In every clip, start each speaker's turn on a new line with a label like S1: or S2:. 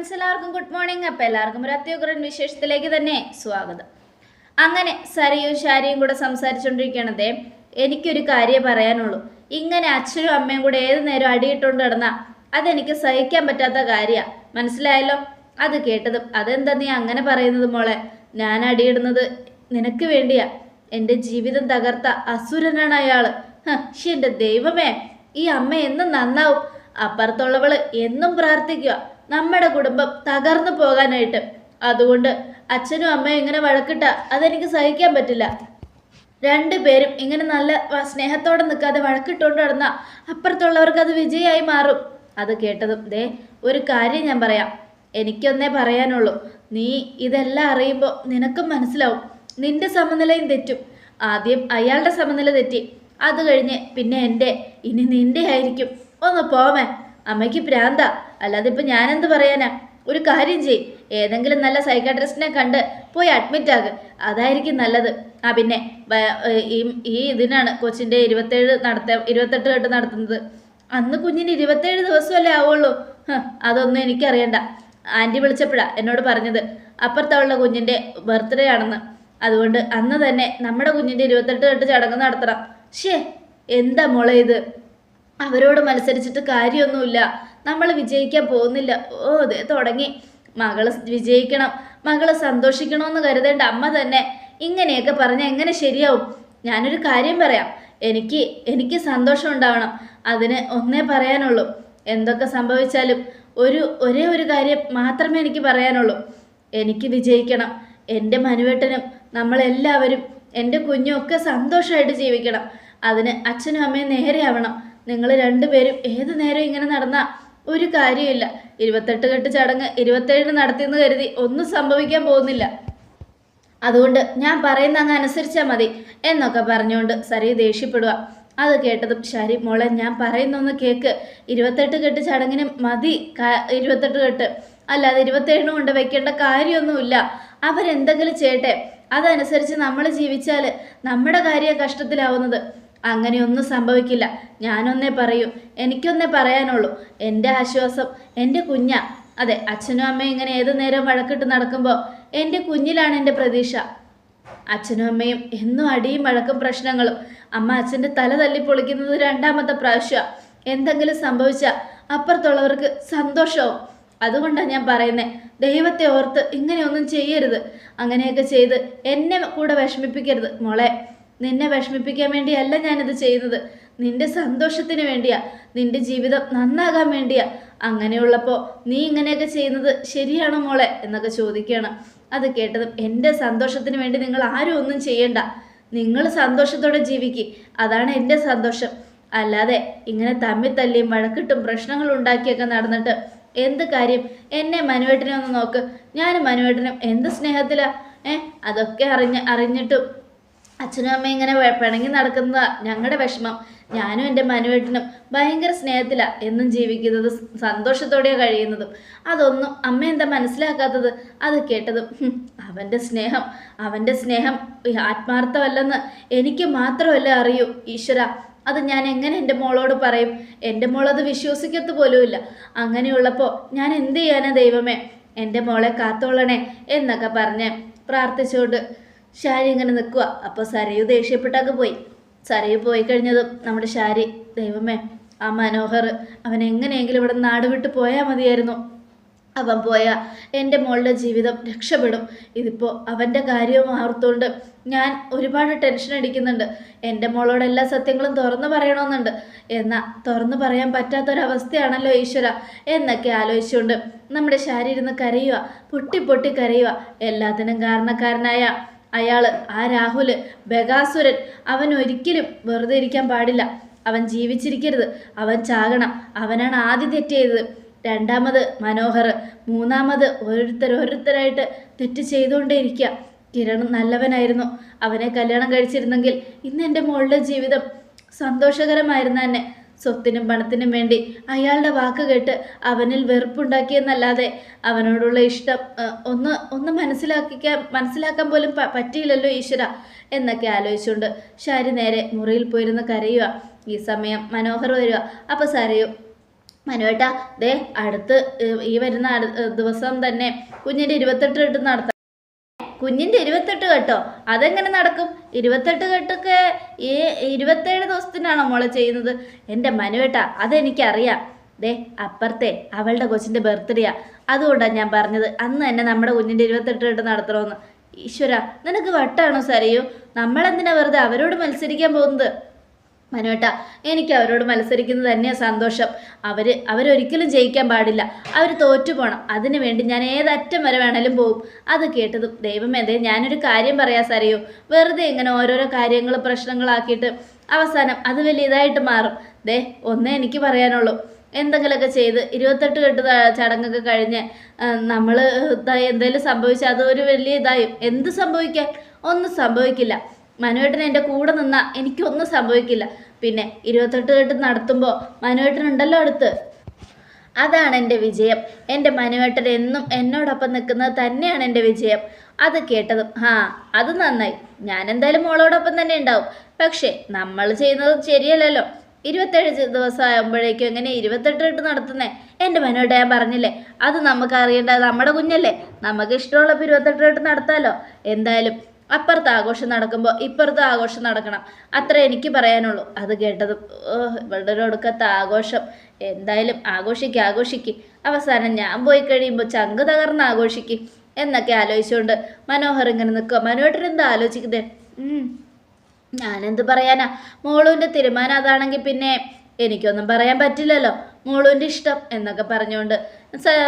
S1: Friends എല്ലാവർക്കും good morning അപ്പം എല്ലാവർക്കും ഒരു അത്യുഗ്രൻ വിശേഷത്തിലേക്ക് തന്നെ സ്വാഗതം. അങ്ങനെ സരിയും ശാരിയും കൂടെ സംസാരിച്ചുകൊണ്ടിരിക്കണതേ എനിക്കൊരു കാര്യം പറയാനുള്ളൂ. ഇങ്ങനെ അച്ഛനും അമ്മയും കൂടെ ഏത് നേരം അടിയിട്ടുകൊണ്ട് കിടന്നാൽ അതെനിക്ക് സഹിക്കാൻ പറ്റാത്ത കാര്യമാണ് മനസ്സിലായല്ലോ? അത് കേട്ടത് അതെന്താ നീ അങ്ങനെ പറയുന്നത് മോളെ? ഞാൻ അടിയിടുന്നത് നിനക്ക് വേണ്ടിയാ. എന്റെ ജീവിതം തകർത്ത അസുരനാണ് അയാൾ എന്റെ ദൈവമേ ഈ അമ്മ എന്നും നന്നാവും. അപ്പുറത്തുള്ളവൾ എന്നും പ്രാർത്ഥിക്കുക നമ്മുടെ കുടുംബം തകർന്നു പോകാനായിട്ട്. അതുകൊണ്ട് അച്ഛനും അമ്മയും ഇങ്ങനെ വഴക്കിട്ട അതെനിക്ക് സഹിക്കാൻ പറ്റില്ല. രണ്ടുപേരും ഇങ്ങനെ നല്ല സ്നേഹത്തോടെ നിൽക്കാതെ വഴക്കിട്ടുകൊണ്ട് നടന്ന അപ്പുറത്തുള്ളവർക്ക് അത് വിജയമായി മാറും. അത് കേട്ടതും ദേ ഒരു കാര്യം ഞാൻ പറയാം. എനിക്കൊന്നേ പറയാനുള്ളൂ. നീ ഇതെല്ലാം അറിയുമ്പോൾ നിനക്കും മനസ്സിലാവും. നിന്റെ സമനിലയും തെറ്റും. ആദ്യം അയാളുടെ സമനില തെറ്റി. അത് കഴിഞ്ഞ് പിന്നെ എന്റെ ഇനി നിന്റെ ആയിരിക്കും. ഒന്ന് പോവേ അമ്മയ്ക്ക് പ്രാന്ത. അല്ലാതെ ഇപ്പം ഞാനെന്ത് പറയാനാ? ഒരു കാര്യം ചെയ് ഏതെങ്കിലും നല്ല സൈക്കാട്രിസ്റ്റിനെ കണ്ട് പോയി അഡ്മിറ്റ് ആകുക. അതായിരിക്കും നല്ലത്. ആ പിന്നെ ഈ ഈ ഇതിനാണ് കൊച്ചിന്റെ ഇരുപത്തേഴ് നടത്ത ഇരുപത്തെട്ട് കെട്ട് നടത്തുന്നത്. അന്ന് കുഞ്ഞിന് ഇരുപത്തേഴ് ദിവസമല്ലേ ആവുള്ളൂ. അതൊന്നും എനിക്കറിയണ്ട. ആന്റി വിളിച്ചപ്പോഴാ എന്നോട് പറഞ്ഞത്. അപ്പുറത്തുള്ള കുഞ്ഞിന്റെ ബർത്ത്ഡേ ആണെന്ന്. അതുകൊണ്ട് അന്ന് തന്നെ നമ്മുടെ കുഞ്ഞിന്റെ ഇരുപത്തെട്ട് കെട്ട് ചടങ്ങ് നടത്തണം. ഷേ എന്താ മോളെ ഇത്? അവരോട് മത്സരിച്ചിട്ട് കാര്യമൊന്നുമില്ല. നമ്മൾ വിജയിക്കാൻ പോകുന്നില്ല. ഓ അതെ തുടങ്ങി. മകൾ വിജയിക്കണം. മകൾ സന്തോഷിക്കണമെന്ന് കരുതേണ്ട അമ്മ തന്നെ. ഇങ്ങനെയൊക്കെ പറഞ്ഞാൽ എങ്ങനെ ശരിയാവും? ഞാനൊരു കാര്യം പറയാം. എനിക്ക് എനിക്ക് സന്തോഷം ഉണ്ടാവണം. അതിന് ഒന്നേ പറയാനുള്ളൂ. എന്തൊക്കെ സംഭവിച്ചാലും ഒരു ഒരേ ഒരു കാര്യം മാത്രമേ എനിക്ക് പറയാനുള്ളൂ. എനിക്ക് വിജയിക്കണം. എന്റെ മനുവേട്ടനും നമ്മളെല്ലാവരും എന്റെ കുഞ്ഞും ഒക്കെ സന്തോഷമായിട്ട് ജീവിക്കണം. അതിന് അച്ഛനും അമ്മയും നേരെയാവണം. നിങ്ങൾ രണ്ടുപേരും ഏത് നേരം ഇങ്ങനെ നടന്ന? ഒരു കാര്യമില്ല. ഇരുപത്തെട്ട് കെട്ട് ചടങ്ങ് ഇരുപത്തേഴിന് നടത്തിയെന്ന് കരുതി ഒന്നും സംഭവിക്കാൻ പോകുന്നില്ല. അതുകൊണ്ട് ഞാൻ പറയുന്ന അങ്ങ് അനുസരിച്ചാൽ മതി എന്നൊക്കെ പറഞ്ഞുകൊണ്ട് സരി ദേഷ്യപ്പെടുക അത് കേട്ടതും ശരി മോളെ ഞാൻ പറയുന്നൊന്ന് കേക്ക്. ഇരുപത്തെട്ട് കെട്ട് ചടങ്ങിന് മതി ഇരുപത്തെട്ട് കെട്ട്. അല്ലാതെ ഇരുപത്തേഴിന് കൊണ്ട് വെക്കേണ്ട കാര്യമൊന്നുമില്ല. അവരെന്തെങ്കിലും ചെയ്യട്ടെ. അതനുസരിച്ച് നമ്മൾ ജീവിച്ചാൽ നമ്മുടെ കാര്യം കഷ്ടത്തിലാവുന്നത്. അങ്ങനെയൊന്നും സംഭവിക്കില്ല. ഞാനൊന്നേ പറയൂ. എനിക്കൊന്നേ പറയാനുള്ളൂ. എന്റെ ആശ്വാസം എന്റെ കുഞ്ഞ. അതെ അച്ഛനും അമ്മയും ഇങ്ങനെ ഏതു നേരം വഴക്കിട്ട് നടക്കുമ്പോൾ എന്റെ കുഞ്ഞിലാണ് എന്റെ പ്രതീക്ഷ. അച്ഛനും അമ്മയും എന്നും അടിയും വഴക്കും പ്രശ്നങ്ങളും. അമ്മ അച്ഛന്റെ തല തല്ലി പൊളിക്കുന്നത് രണ്ടാമത്തെ പ്രാവശ്യമാണ് എന്തെങ്കിലും സംഭവിച്ചാൽ അപ്പുറത്തുള്ളവർക്ക് സന്തോഷവും. അതുകൊണ്ടാണ് ഞാൻ പറയുന്നത് ദൈവത്തെ ഓർത്ത് ഇങ്ങനെയൊന്നും ചെയ്യരുത്. അങ്ങനെയൊക്കെ ചെയ്ത് എന്നെ കൂടെ വിഷമിപ്പിക്കരുത്. മോളെ നിന്നെ വിഷമിപ്പിക്കാൻ വേണ്ടിയല്ല ഞാനിത് ചെയ്യുന്നത് നിന്റെ സന്തോഷത്തിന് വേണ്ടിയാ. നിന്റെ ജീവിതം നന്നാകാൻ വേണ്ടിയാ. അങ്ങനെയുള്ളപ്പോൾ നീ ഇങ്ങനെയൊക്കെ ചെയ്യുന്നത് ശരിയാണോ മോളെ? എന്നൊക്കെ ചോദിക്കുകയാണ് അത് കേട്ടതും എന്റെ സന്തോഷത്തിന് വേണ്ടി നിങ്ങൾ ആരും ഒന്നും ചെയ്യണ്ട. നിങ്ങൾ സന്തോഷത്തോടെ ജീവിക്കുക അതാണ് എന്റെ സന്തോഷം. അല്ലാതെ ഇങ്ങനെ തമ്മിൽ തല്ലിയും വഴക്കിട്ടും പ്രശ്നങ്ങൾ ഉണ്ടാക്കിയൊക്കെ നടന്നിട്ട് എന്ത് കാര്യം? എന്നെ മനുവേട്ടനെ ഒന്ന് നോക്ക്. ഞാനും മനുവേട്ടനും എന്ത് സ്നേഹത്തിലാ? ഏ? അതൊക്കെ അറിഞ്ഞ് അറിഞ്ഞിട്ടും അച്ഛനും അമ്മയും ഇങ്ങനെ പിണങ്ങി നടക്കുന്നതാ ഞങ്ങളുടെ വിഷമം. ഞാനും എന്റെ മനുവേട്ടനും ഭയങ്കര സ്നേഹത്തിലാണ് എന്നും ജീവിക്കുന്നത് സന്തോഷത്തോടെയാണ് കഴിയുന്നതും. അതൊന്നും അമ്മ എന്താ മനസ്സിലാക്കാത്തത്? അത് കേട്ടതും അവന്റെ സ്നേഹം അവന്റെ സ്നേഹം ആത്മാർത്ഥമല്ലെന്ന് എനിക്ക് മാത്രമല്ല അറിയൂ ഈശ്വര. അത് ഞാൻ എങ്ങനെ എന്റെ മോളോട് പറയും? എന്റെ മോളത് വിശ്വസിക്കത്ത് പോലുമില്ല. അങ്ങനെയുള്ളപ്പോൾ ഞാൻ എന്ത് ചെയ്യാനാ ദൈവമേ? എന്റെ മോളെ കാത്തോളണേ എന്നൊക്കെ പറഞ്ഞ് പ്രാർത്ഥിച്ചുകൊണ്ട് ശാരി ഇങ്ങനെ നിൽക്കുക അപ്പോൾ സരയു ദേഷ്യപ്പെട്ടൊക്കെ പോയി. സരയു പോയി കഴിഞ്ഞതും നമ്മുടെ ശാരി ദൈവമേ ആ മനോഹർ അവൻ എങ്ങനെയെങ്കിലും ഇവിടെ നാട് വിട്ട് പോയാൽ മതിയായിരുന്നു. അവൻ പോയാൽ എന്റെ മോളുടെ ജീവിതം രക്ഷപ്പെടും. ഇതിപ്പോൾ അവന്റെ കാര്യവും ഓർത്തുകൊണ്ട് ഞാൻ ഒരുപാട് ടെൻഷൻ അടിക്കുന്നുണ്ട്. എന്റെ മോളോട് എല്ലാ സത്യങ്ങളും തുറന്നു പറയണമെന്നുണ്ട്. എന്നാൽ തുറന്നു പറയാൻ പറ്റാത്തൊരവസ്ഥയാണല്ലോ ഈശ്വര. എന്നൊക്കെ ആലോചിച്ചുകൊണ്ട് നമ്മുടെ ശാരീരുന്ന് കരയുക പൊട്ടി പൊട്ടി കരയുക എല്ലാത്തിനും കാരണക്കാരനായ അയാൾ ആ രാഹുൽ ബഗാസുരൻ അവൻ ഒരിക്കലും വെറുതെ ഇരിക്കാൻ പാടില്ല. അവൻ ജീവിച്ചിരിക്കരുത്. അവൻ ചാകണം. അവനാണ് ആദ്യം തെറ്റ് രണ്ടാമത് മനോഹർ. മൂന്നാമത് ഓരോരുത്തർ ഓരോരുത്തരായിട്ട് തെറ്റ് ചെയ്തുകൊണ്ടേ ഇരിക്കുക കിരൺ നല്ലവനായിരുന്നു. അവനെ കല്യാണം കഴിച്ചിരുന്നെങ്കിൽ ഇന്ന് എന്റെ മോളുടെ ജീവിതം സന്തോഷകരമായിരുന്നു തന്നെ സ്വത്തിനും പണത്തിനും വേണ്ടി അയാളുടെ വാക്ക് കേട്ട് അവനിൽ വെറുപ്പുണ്ടാക്കിയെന്നല്ലാതെ അവനോടുള്ള ഇഷ്ടം ഒന്ന് ഒന്ന് മനസ്സിലാക്കിക്കാൻ മനസ്സിലാക്കാൻ പോലും പറ്റിയില്ലല്ലോ ഈശ്വര എന്നൊക്കെ ആലോചിച്ചുകൊണ്ട് ശാരി നേരെ മുറിയിൽ പോയിരുന്ന് കരയുക. ഈ സമയം മനോഹർ വരിക. അപ്പോൾ സരയു മനുവേട്ട ദേ അടുത്ത് ഈ വരുന്ന ദിവസം തന്നെ കുഞ്ഞിന്റെ ഇരുപത്തെട്ട് നടത്താം കുഞ്ഞിന്റെ ഇരുപത്തെട്ട് കെട്ടോ? അതെങ്ങനെ നടക്കും? ഇരുപത്തെട്ട് കെട്ടൊക്കെ ഈ ഇരുപത്തേഴ് ദിവസത്തിനാണോ മോളെ ചെയ്യുന്നത്? എന്റെ മനുവേട്ട അതെനിക്കറിയാം. ദേ അപ്പുറത്തെ അവളുടെ കൊച്ചിന്റെ ബർത്ത്ഡേയാ. അതുകൊണ്ടാണ് ഞാൻ പറഞ്ഞത് അന്ന് തന്നെ നമ്മുടെ കുഞ്ഞിന്റെ ഇരുപത്തെട്ട് കെട്ട് നടത്തണമെന്ന്. ഈശ്വര നിനക്ക് വട്ടാണോ സരയു? നമ്മളെന്തിനാ വെറുതെ അവരോട് മത്സരിക്കാൻ പോകുന്നത്? മനുവേട്ട എനിക്ക് അവരോട് മത്സരിക്കുന്നത് തന്നെയാണ് സന്തോഷം. അവർ അവരൊരിക്കലും ജയിക്കാൻ പാടില്ല. അവർ തോറ്റു പോകണം അതിനു വേണ്ടി ഞാൻ ഏതറ്റം വരെ വേണേലും പോകും അത് കേട്ടതും ദൈവമേ ദേ ഞാനൊരു കാര്യം പറയാ സാറിയോ. വെറുതെ ഇങ്ങനെ ഓരോരോ കാര്യങ്ങൾ പ്രശ്നങ്ങളാക്കിയിട്ട് അവസാനം അത് വലിയ ഇതായിട്ട് മാറും. ദേ ഒന്നേ എനിക്ക് പറയാനുള്ളൂ. എന്തെങ്കിലുമൊക്കെ ചെയ്ത് ഇരുപത്തെട്ട് കെട്ട് ചടങ്ങൊക്കെ കഴിഞ്ഞ് നമ്മൾ എന്തെങ്കിലും സംഭവിച്ചാൽ അതൊരു വലിയ ഇതായും. എന്ത് സംഭവിക്കാൻ? ഒന്നും സംഭവിക്കില്ല. മനുവേട്ടൻ എന്റെ കൂടെ നിന്നാൽ എനിക്കൊന്നും സംഭവിക്കില്ല. പിന്നെ ഇരുപത്തെട്ട് കെട്ട് നടത്തുമ്പോൾ മനുവേട്ടൻ ഉണ്ടല്ലോ അടുത്ത്. അതാണ് എന്റെ വിജയം. എന്റെ മനുവേട്ടൻ എന്നും എന്നോടൊപ്പം നിൽക്കുന്നത് തന്നെയാണ് എന്റെ വിജയം. അത് കേട്ടതും ആ അത് നന്നായി. ഞാൻ എന്തായാലും മോളോടൊപ്പം തന്നെ ഉണ്ടാവും. പക്ഷേ നമ്മൾ ചെയ്യുന്നത് ശരിയല്ലല്ലോ. ഇരുപത്തേഴ് ദിവസം ആകുമ്പോഴേക്കും എങ്ങനെ ഇരുപത്തെട്ട് കെട്ട് നടത്തുന്നേ? എന്റെ മനുവേട്ട ഞാൻ പറഞ്ഞില്ലേ അത് നമുക്ക് അറിയേണ്ടത് നമ്മുടെ കുഞ്ഞല്ലേ. നമുക്ക് ഇഷ്ടമുള്ളപ്പോൾ ഇരുപത്തെട്ട് കെട്ട് നടത്താമല്ലോ എന്തായാലും അപ്പുറത്ത് ആഘോഷം നടക്കുമ്പോൾ ഇപ്പുറത്ത് ആഘോഷം നടക്കണം. അത്ര എനിക്ക് പറയാനുള്ളൂ. അത് കേട്ടതും ഇവളുടെ ഒരു ഒടുക്കത്തെ ആഘോഷം. എന്തായാലും ആഘോഷിക്കുക ആഘോഷിക്ക്. അവസാനം ഞാൻ പോയി കഴിയുമ്പോൾ ചങ്ക് തകർന്ന് ആഘോഷിക്ക് എന്നൊക്കെ ആലോചിച്ചുകൊണ്ട് മനോഹർ ഇങ്ങനെ നിൽക്കുക മനോഹരൻ എന്താ ആലോചിക്കുന്നത്. ഞാനെന്ത് പറയാനാ? മോളുവിന്റെ തീരുമാനം അതാണെങ്കിൽ പിന്നെ എനിക്കൊന്നും പറയാൻ പറ്റില്ലല്ലോ. മോളുവിന്റെ ഇഷ്ടം എന്നൊക്കെ പറഞ്ഞുകൊണ്ട്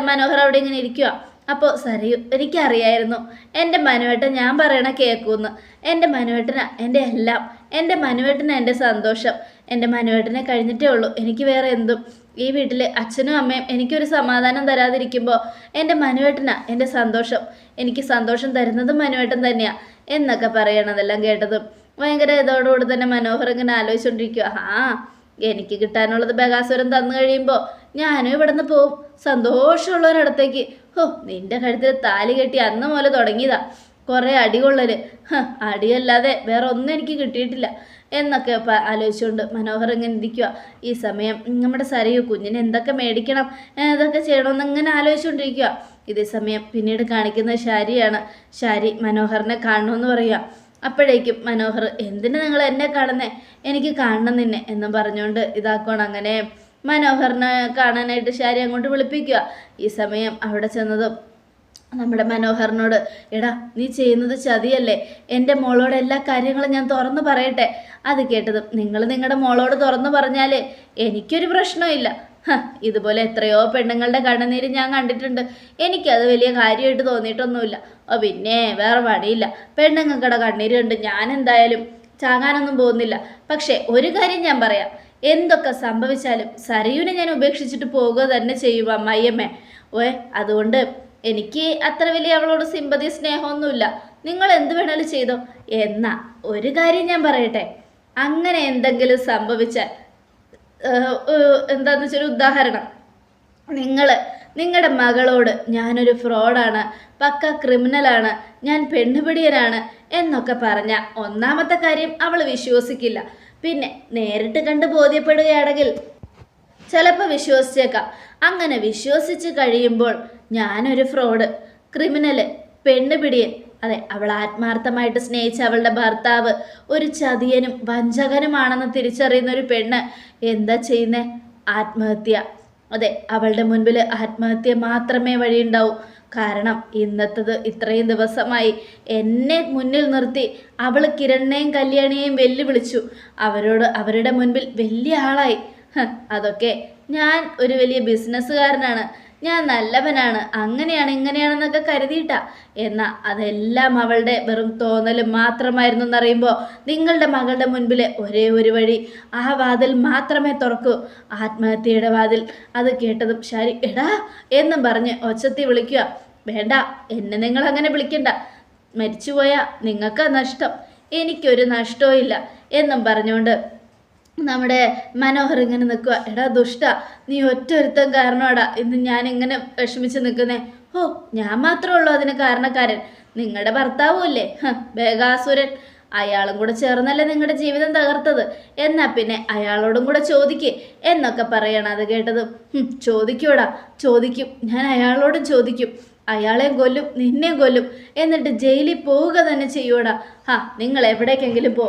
S1: മനോഹർ അവിടെ ഇങ്ങനെ ഇരിക്കുക അപ്പോൾ സരയു എനിക്കറിയായിരുന്നു. എന്റെ മനുവേട്ടൻ ഞാൻ പറയണ കേൾക്കുമെന്ന് എന്റെ മനുവേട്ടനാ എന്റെ എല്ലാം. എന്റെ മനുവേട്ടനാ എന്റെ സന്തോഷം. എന്റെ മനുവേട്ടനെ കഴിഞ്ഞിട്ടേ ഉള്ളൂ. എനിക്ക് വേറെ എന്തും. ഈ വീട്ടിൽ അച്ഛനും അമ്മയും എനിക്കൊരു സമാധാനം തരാതിരിക്കുമ്പോൾ എന്റെ മനുവേട്ടനാ എന്റെ സന്തോഷം. എനിക്ക് സന്തോഷം തരുന്നതും മനുവേട്ടൻ തന്നെയാ എന്നൊക്കെ പറയണതെല്ലാം കേട്ടതും ഭയങ്കര ഇതോടുകൂടി തന്നെ മനോഹർ ഇങ്ങനെ ആലോചിച്ചുകൊണ്ടിരിക്കുക ആ എനിക്ക് കിട്ടാനുള്ളത് ബകാസുരം തന്നു കഴിയുമ്പോൾ ഞാനും ഇവിടെ നിന്ന് പോവും. സന്തോഷമുള്ളവരടത്തേക്ക് ഹോ നിന്റെ കഴുത്തിൽ താലി കെട്ടി അന്ന് മുതൽ തുടങ്ങിയതാ. കുറേ അടികൊള്ളൽ. അടിയല്ലാതെ വേറെ ഒന്നും എനിക്ക് കിട്ടിയിട്ടില്ല എന്നൊക്കെ ആലോചിച്ചുകൊണ്ട് മനോഹർ ഇങ്ങനെ ഇരിക്കുക ഈ സമയം നമ്മുടെ സരയു കുഞ്ഞിന് എന്തൊക്കെ മേടിക്കണം ഏതൊക്കെ ചെയ്യണമെന്ന് ഇങ്ങനെ ആലോചിച്ചുകൊണ്ടിരിക്കുക ഇതേ സമയം പിന്നീട് കാണിക്കുന്നത് ശാരിയാണ്. ശാരി മനോഹറിനെ കാണണമെന്ന് പറയുക അപ്പോഴേക്കും മനോഹർ എന്തിനു നിങ്ങൾ എന്നെ കാണുന്നേ? എനിക്ക് കാണണം നിന്നെ എന്നും പറഞ്ഞുകൊണ്ട് ഇതാക്കണം അങ്ങനെ മനോഹറിനെ കാണാനായിട്ട് ശാരി അങ്ങോട്ട് വിളിപ്പിക്കുക. ഈ സമയം അവിടെ ചെന്നതും നമ്മുടെ മനോഹറിനോട് എടാ നീ ചെയ്യുന്നത് ചതിയല്ലേ? എന്റെ മോളോട് എല്ലാ കാര്യങ്ങളും ഞാൻ തുറന്നു പറയട്ടെ? അത് കേട്ടതും നിങ്ങൾ നിങ്ങളുടെ മോളോട് തുറന്നു പറഞ്ഞാൽ എനിക്കൊരു പ്രശ്നമില്ല ഇതുപോലെ എത്രയോ പെണ്ണുങ്ങളുടെ കണ്ണുനീര് ഞാൻ കണ്ടിട്ടുണ്ട്. എനിക്കത് വലിയ കാര്യമായിട്ട് തോന്നിയിട്ടൊന്നുമില്ല. ഓ പിന്നെ വേറെ പണിയില്ല. പെണ്ണുങ്ങൾക്കടെ കണ്ണീര് കണ്ട് ഞാൻ എന്തായാലും ചാങ്ങാനൊന്നും പോകുന്നില്ല. പക്ഷേ ഒരു കാര്യം ഞാൻ പറയാം. എന്തൊക്കെ സംഭവിച്ചാലും സരയുവിനെ ഞാൻ ഉപേക്ഷിച്ചിട്ട് പോകുക തന്നെ ചെയ്യും അമ്മയമ്മേ ഓ അതുകൊണ്ട് എനിക്ക് അത്ര വലിയ അവളോട് സിമ്പതി സ്നേഹമൊന്നുമില്ല. നിങ്ങൾ എന്ത് വേണേലും ചെയ്തോ. എന്നാ ഒരു കാര്യം ഞാൻ പറയട്ടെ. അങ്ങനെ എന്തെങ്കിലും സംഭവിച്ചാൽ എന്താന്ന് വെച്ചൊരു ഉദാഹരണം. നിങ്ങൾ നിങ്ങളുടെ മകളോട് ഞാനൊരു ഫ്രോഡാണ് പക്ക ക്രിമിനലാണ് ഞാൻ പെണ്ണുപിടിയനാണ് എന്നൊക്കെ പറഞ്ഞ ഒന്നാമത്തെ കാര്യം അവൾ വിശ്വസിക്കില്ല. പിന്നെ നേരിട്ട് കണ്ട് ബോധ്യപ്പെടുകയാണെങ്കിൽ ചിലപ്പോൾ വിശ്വസിച്ചേക്കാം. അങ്ങനെ വിശ്വസിച്ച് കഴിയുമ്പോൾ ഞാനൊരു ഫ്രോഡ് ക്രിമിനൽ പെണ്ണുപിടിയൻ അതെ അവൾ ആത്മാർത്ഥമായിട്ട് സ്നേഹിച്ച അവളുടെ ഭർത്താവ് ഒരു ചതിയനും വഞ്ചകനുമാണെന്ന് തിരിച്ചറിയുന്ന ഒരു പെണ്ണ്. എന്താ ചെയ്യുന്നേ? ആത്മഹത്യ. അതെ അവളുടെ മുൻപിൽ ആത്മഹത്യ മാത്രമേ വഴിയുണ്ടാവൂ. കാരണം ഇന്നത്തത് ഇത്രയും ദിവസമായി എന്നെ മുന്നിൽ നിർത്തി അവൾ കിരണിനെയും കല്യാണിയെയും വെല്ലുവിളിച്ചു. അവരോട് അവരുടെ മുൻപിൽ വലിയ ആളായി. അതൊക്കെ ഞാൻ ഒരു വലിയ ബിസിനസ്സുകാരനാണ് ഞാൻ നല്ലവനാണ് അങ്ങനെയാണ് ഇങ്ങനെയാണെന്നൊക്കെ കരുതിയിട്ടാ. എന്നാൽ അതെല്ലാം അവളുടെ വെറും തോന്നലും മാത്രമായിരുന്നു എന്നറിയുമ്പോൾ നിങ്ങളുടെ മകളുടെ മുൻപിലെ ഒരേ ഒരു വഴി. ആ വാതിൽ മാത്രമേ തുറക്കൂ. ആത്മഹത്യയുടെ വാതിൽ. അത് കേട്ടതും ശരി എടാ എന്നും പറഞ്ഞ് ഒച്ചത്തി വിളിക്കുക. വേണ്ട എന്നെ നിങ്ങൾ അങ്ങനെ വിളിക്കണ്ട. മരിച്ചുപോയ നിങ്ങൾക്ക് നഷ്ടം. എനിക്കൊരു നഷ്ടവും ഇല്ല എന്നും പറഞ്ഞുകൊണ്ട് നമ്മുടെ മനോഹർ ഇങ്ങനെ നിൽക്കുക എടാ ദുഷ്ട നീ ഒറ്റ ഒരുത്തം കാരണമാടാ ഇന്ന് ഞാൻ ഇങ്ങനെ വിഷമിച്ച് നിൽക്കുന്നേ ഓ ഞാൻ മാത്രമേ ഉള്ളൂ അതിന് കാരണക്കാരൻ. നിങ്ങളുടെ ഭർത്താവും അല്ലേ ബേഗാസുരൻ അയാളും കൂടെ ചേർന്നല്ലേ നിങ്ങളുടെ ജീവിതം തകർത്തത്. എന്നാ പിന്നെ അയാളോടും കൂടെ ചോദിക്കേ. എന്നൊക്കെ പറയണം അത് കേട്ടത്. ചോദിക്കൂടാ ചോദിക്കും. ഞാൻ അയാളോടും ചോദിക്കും. അയാളെയും കൊല്ലും നിന്നെയും കൊല്ലും. എന്നിട്ട് ജയിലിൽ പോവുക തന്നെ ചെയ്യൂടാ ഹാ നിങ്ങൾ എവിടേക്കെങ്കിലും പോ.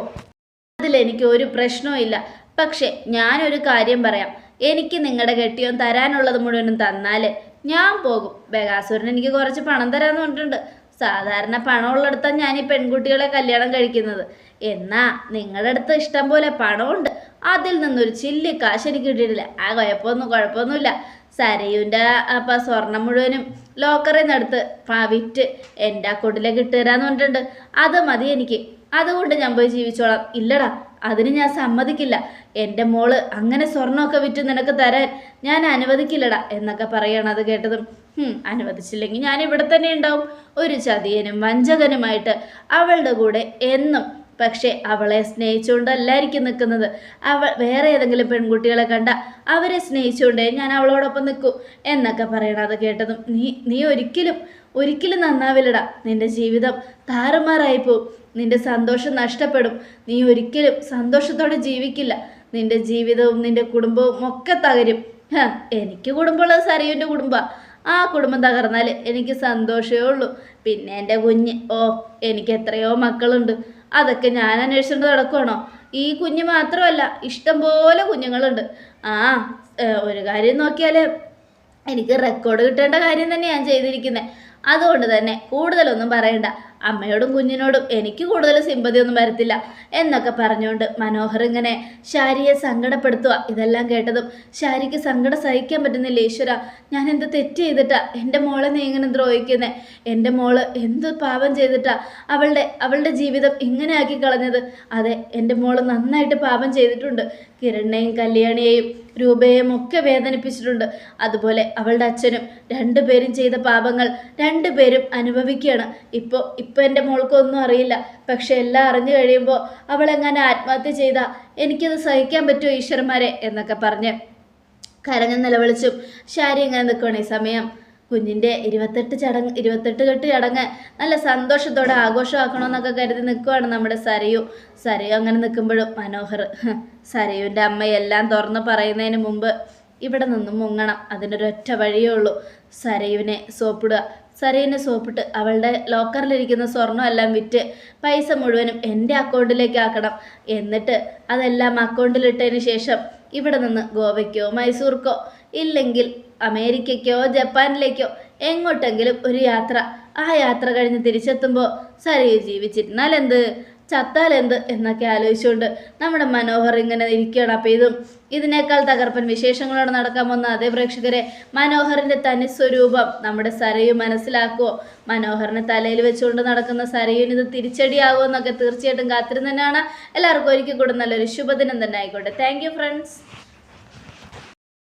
S1: അതിലെനിക്ക് ഒരു പ്രശ്നവും ഇല്ല. പക്ഷെ ഞാനൊരു കാര്യം പറയാം. എനിക്ക് നിങ്ങളുടെ കെട്ടിയോൻ തരാനുള്ളത് മുഴുവനും തന്നാൽ ഞാൻ പോകും. ബഗാസുരൻ എനിക്ക് കുറച്ച് പണം തരാമെന്ന് പറഞ്ഞിട്ടുണ്ട്. സാധാരണ പണമുള്ളിടത്താണ് ഞാൻ ഈ പെൺകുട്ടികളെ കല്യാണം കഴിക്കുന്നത്. എന്നാ നിങ്ങളുടെ അടുത്ത് ഇഷ്ടം പോലെ പണമുണ്ട്. അതിൽ നിന്നൊരു ചില്ലി കാശ് എനിക്ക് കിട്ടിയിട്ടില്ല. ആ കുഴപ്പമൊന്നും കുഴപ്പമൊന്നുമില്ല സരയുന്റെ അപ്പം സ്വർണം മുഴുവനും ലോക്കറിൽ നിന്ന് എടുത്ത് പ- വിറ്റ് എന്റെ അക്കൗണ്ടിലേക്ക് ഇട്ട് തരാമെന്ന് പറഞ്ഞിട്ടുണ്ട്. അത് മതി എനിക്ക്. അതുകൊണ്ട് ഞാൻ പോയി ജീവിച്ചോളാം. ഇല്ലടാ അതിന് ഞാൻ സമ്മതിക്കില്ല. എന്റെ മോൾ അങ്ങനെ സ്വർണമൊക്കെ വിറ്റ് നിനക്ക് തരാൻ ഞാൻ അനുവദിക്കില്ലടാ എന്നൊക്കെ പറയണം അത് കേട്ടതും. "ഹും, അനുവദിച്ചില്ലെങ്കിൽ ഞാൻ ഇവിടെ തന്നെ ഉണ്ടാവും. ഒരു ചതിയനും വഞ്ചകനുമായിട്ട് അവളുടെ കൂടെ എന്നും. പക്ഷേ അവളെ സ്നേഹിച്ചുകൊണ്ടല്ലായിരിക്കും നിൽക്കുന്നത്. അവൾ വേറെ ഏതെങ്കിലും പെൺകുട്ടികളെ കണ്ട അവരെ സ്നേഹിച്ചുകൊണ്ടേ ഞാൻ അവളോടൊപ്പം നിൽക്കൂ എന്നൊക്കെ പറയണത് കേട്ടതും. നീ നീ ഒരിക്കലും ഒരിക്കലും നന്നാവില്ലടാ. നിന്റെ ജീവിതം താറുമാറായി പോകും നിന്റെ സന്തോഷം നഷ്ടപ്പെടും. നീ ഒരിക്കലും സന്തോഷത്തോടെ ജീവിക്കില്ല. നിന്റെ ജീവിതവും നിന്റെ കുടുംബവും ഒക്കെ തകരും. എനിക്ക് കുടുംബമുള്ളത് സറിയുവിന്റെ കുടുംബമാണ് ആ കുടുംബം തകർന്നാൽ എനിക്ക് സന്തോഷമേ ഉള്ളൂ. പിന്നെ എന്റെ കുഞ്ഞ് ഓ എനിക്ക് എത്രയോ മക്കളുണ്ട്. അതൊക്കെ ഞാൻ അന്വേഷിച്ചുകൊണ്ട് നടക്കുവാണോ? ഈ കുഞ്ഞ് മാത്രമല്ല ഇഷ്ടംപോലെ കുഞ്ഞുങ്ങളുണ്ട്. ആ ഒരു കാര്യം നോക്കിയാൽ എനിക്ക് റെക്കോർഡ് കിട്ടേണ്ട കാര്യം തന്നെ ഞാൻ ചെയ്തിരിക്കുന്നത് അതുകൊണ്ട് തന്നെ കൂടുതലൊന്നും പറയണ്ട. അമ്മയോടും കുഞ്ഞിനോടും എനിക്ക് കൂടുതൽ സിമ്പതിയൊന്നും വരത്തില്ല എന്നൊക്കെ പറഞ്ഞുകൊണ്ട് മനോഹർ ഇങ്ങനെ ശാരിയെ സങ്കടപ്പെടുത്തുക ഇതെല്ലാം കേട്ടതും ശാരിക്ക് സങ്കടം സഹിക്കാൻ പറ്റുന്നില്ല ഈശ്വര. ഞാൻ എന്ത് തെറ്റ് ചെയ്തിട്ടാ? എന്റെ മോളെ നീ ഇങ്ങനെ ദ്രോഹിക്കുന്നത് എന്റെ മോൾ എന്ത് പാപം ചെയ്തിട്ടാ അവളുടെ അവളുടെ ജീവിതം ഇങ്ങനെ ആക്കി കളഞ്ഞത്? അതെ എന്റെ മോൾ നന്നായിട്ട് പാപം ചെയ്തിട്ടുണ്ട്. കിരണിനെയും കല്യാണിയെയും രൂപയെയും ഒക്കെ വേദനിപ്പിച്ചിട്ടുണ്ട്. അതുപോലെ അവളുടെ അച്ഛനും രണ്ടുപേരും ചെയ്ത പാപങ്ങൾ രണ്ടുപേരും അനുഭവിക്കുകയാണ്. ഇപ്പോൾ ഇപ്പോൾ എന്റെ മോൾക്കൊന്നും അറിയില്ല. പക്ഷെ എല്ലാം അറിഞ്ഞു കഴിയുമ്പോൾ അവളെങ്ങനെ ആത്മഹത്യ ചെയ്താൽ എനിക്കത് സഹിക്കാൻ പറ്റുമോ ഈശ്വരന്മാരെ? എന്നൊക്കെ പറഞ്ഞ് കരഞ്ഞു നിലവിളിച്ചും ശാരി ഇങ്ങനെ നിൽക്കുകയാണ് ഈ സമയം. കുഞ്ഞിന്റെ ഇരുപത്തെട്ട് ചടങ്ങ് ഇരുപത്തെട്ട് കെട്ട് ചടങ്ങ് നല്ല സന്തോഷത്തോടെ ആഘോഷമാക്കണമെന്നൊക്കെ കരുതി നിൽക്കുവാണ് നമ്മുടെ സരയു. സരയു അങ്ങനെ നിൽക്കുമ്പോഴും മനോഹർ സരയുവിന്റെ അമ്മയെല്ലാം തുറന്ന് പറയുന്നതിന് മുമ്പ് ഇവിടെ നിന്നും മുങ്ങണം. അതിനൊരൊറ്റ വഴിയേ ഉള്ളൂ. സരയുവിനെ സോപ്പിടുക. സരയുവിനെ സോപ്പിട്ട് അവളുടെ ലോക്കറിലിരിക്കുന്ന സ്വർണം എല്ലാം വിറ്റ് പൈസ മുഴുവനും എന്റെ അക്കൗണ്ടിലേക്ക് ആക്കണം. എന്നിട്ട് അതെല്ലാം അക്കൗണ്ടിലിട്ടതിന് ശേഷം ഇവിടെ നിന്ന് ഗോവയ്ക്കോ മൈസൂർക്കോ ഇല്ലെങ്കിൽ അമേരിക്കയ്ക്കോ ജപ്പാനിലേക്കോ എങ്ങോട്ടെങ്കിലും ഒരു യാത്ര. ആ യാത്ര കഴിഞ്ഞ് തിരിച്ചെത്തുമ്പോൾ സരിയെ ജീവിച്ചിരുന്നാൽ എന്ത്? ചത്താൽ എന്ത്? എന്നൊക്കെ ആലോചിച്ചുകൊണ്ട് നമ്മുടെ മനോഹർ ഇങ്ങനെ ഇരിക്കുകയാണ്. അപ്പോൾ ഇതും ഇതിനേക്കാൾ തകർപ്പൻ വിശേഷങ്ങളോട് നടക്കാൻ വന്ന അതേ പ്രേക്ഷകരെ മനോഹറിന്റെ തനി സ്വരൂപം നമ്മുടെ സരയു മനസ്സിലാക്കുമോ മനോഹറിനെ തലയിൽ വെച്ചുകൊണ്ട് നടക്കുന്ന സരയുവിന് ഇത് തിരിച്ചടിയാകുമോ എന്നൊക്കെ തീർച്ചയായിട്ടും കാത്തിരുന്ന് തന്നെയാണ് എല്ലാവർക്കും ഒരിക്കൽ കൂടെ നല്ലൊരു ശുഭദിനം തന്നെ ആയിക്കോട്ടെ. Thank friends